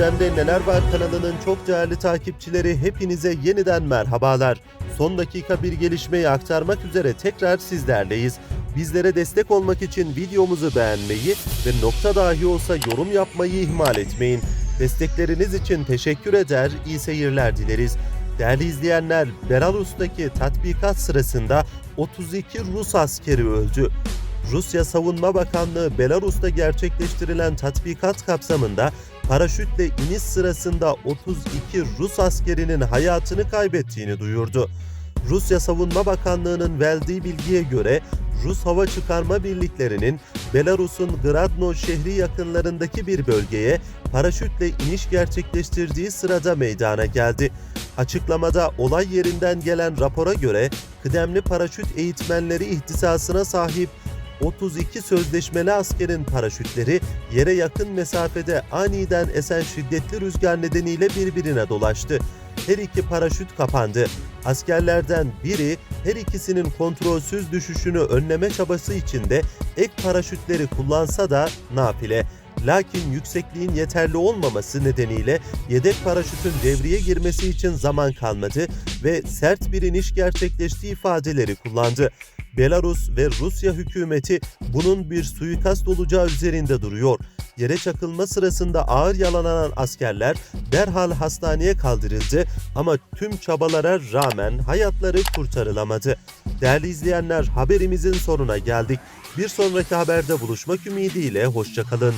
Gündemde Neler Var kanalının çok değerli takipçileri hepinize yeniden merhabalar. Son dakika bir gelişmeyi aktarmak üzere tekrar sizlerleyiz. Bizlere destek olmak için videomuzu beğenmeyi ve nokta dahi olsa yorum yapmayı ihmal etmeyin. Destekleriniz için teşekkür eder, iyi seyirler dileriz. Değerli izleyenler, Belarus'taki tatbikat sırasında 32 Rus askeri öldü. Rusya Savunma Bakanlığı Belarus'ta gerçekleştirilen tatbikat kapsamında paraşütle iniş sırasında 32 Rus askerinin hayatını kaybettiğini duyurdu. Rusya Savunma Bakanlığı'nın verdiği bilgiye göre Rus hava çıkarma birliklerinin Belarus'un Gradno şehri yakınlarındaki bir bölgeye paraşütle iniş gerçekleştirdiği sırada meydana geldi. Açıklamada olay yerinden gelen rapora göre kıdemli paraşüt eğitmenleri ihtisasına sahip 32 sözleşmeli askerin paraşütleri yere yakın mesafede aniden esen şiddetli rüzgar nedeniyle birbirine dolaştı. Her iki paraşüt kapandı. Askerlerden biri her ikisinin kontrolsüz düşüşünü önleme çabası içinde ek paraşütleri kullansa da nafile. Lakin yüksekliğin yeterli olmaması nedeniyle yedek paraşütün devreye girmesi için zaman kalmadı ve sert bir iniş gerçekleştiği ifadeleri kullandı. Belarus ve Rusya hükümeti bunun bir suikast olacağı üzerinde duruyor. Yere çakılma sırasında ağır yalananan askerler derhal hastaneye kaldırıldı ama tüm çabalara rağmen hayatları kurtarılamadı. Değerli izleyenler haberimizin sonuna geldik. Bir sonraki haberde buluşmak ümidiyle hoşçakalın.